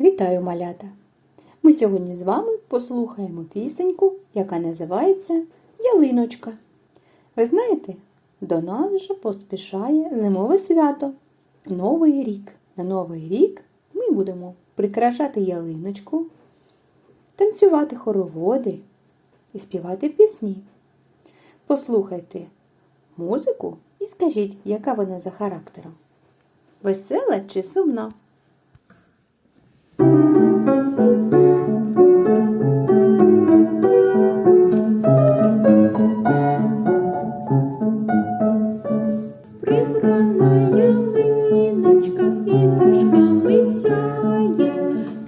Вітаю, малята! Ми сьогодні з вами послухаємо пісеньку, яка називається Ялиночка. Ви знаєте, до нас вже поспішає зимове свято Новий рік. На Новий рік ми будемо прикрашати ялиночку, танцювати хороводи і співати пісні. Послухайте музику і скажіть, яка вона за характером. Весела чи сумна?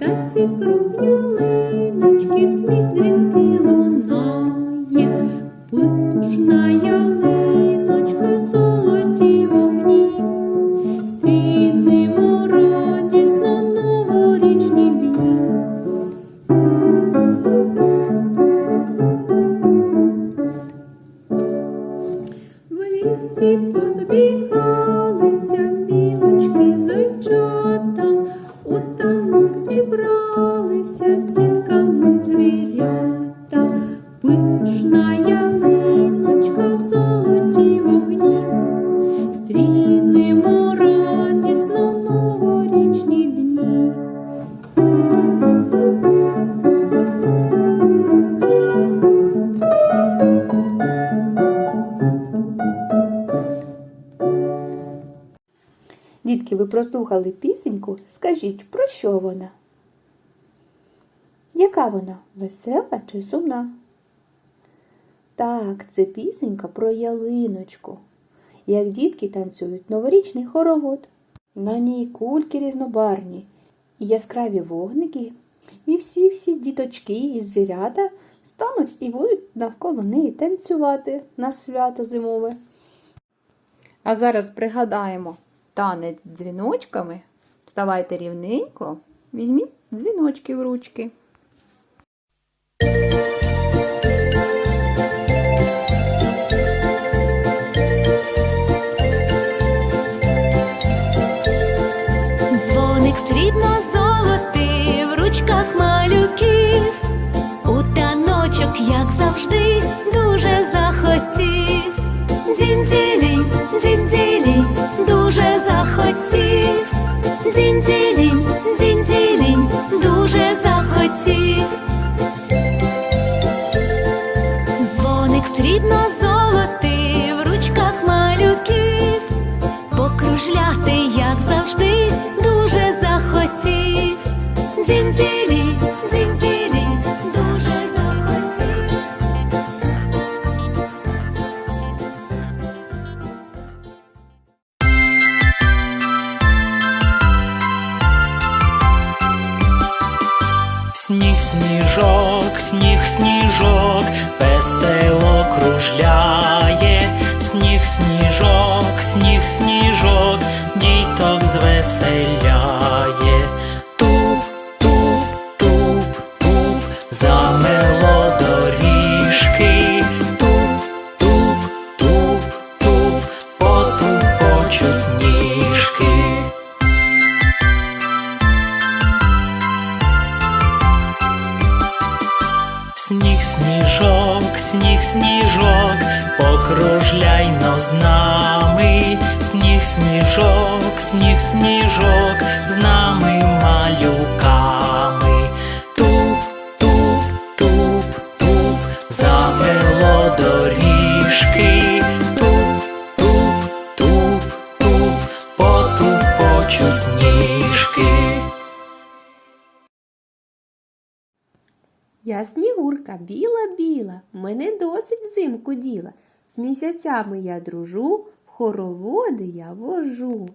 Сяє, та ці круг ялиночки зібралися з дітками звірята, пишна ялиночка, золоті вогні, стрінемо радісно новорічні дні. Дітки, ви прослухали пісеньку, скажіть, про що вона? Яка вона? Весела чи сумна? Так, це пісенька про ялиночку. Як дітки танцюють новорічний хоровод. На ній кульки різнобарвні, і яскраві вогники, і всі-всі діточки і звірята стануть і будуть навколо неї танцювати на свято зимове. А зараз пригадаємо танець дзвіночками. Вставайте рівненько, візьміть дзвіночки в ручки. Таночок, як завжди, дуже захотів. Дзінь-дзілінь, дзінь-дзілінь, дуже захотів. Дзінь-дзілінь, дзінь-дзілінь, дуже захотів. Дзвоник срібно 谁呀？Сніжок, покружляйно з нами, сніг, сніжок, сніг, сніжок, з нами малюками. Туп, туп, туп, туп, завело доріжки. Я снігурка, біла-біла, мене досить взимку діла. З місяцями я дружу, в хороводи я вожу.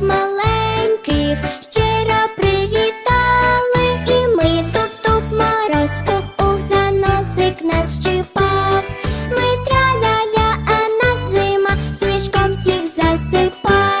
маленьких щиро привітали, і ми туп-туп мороз, тух-ух за носик нас а нас зима сніжком всіх засипав.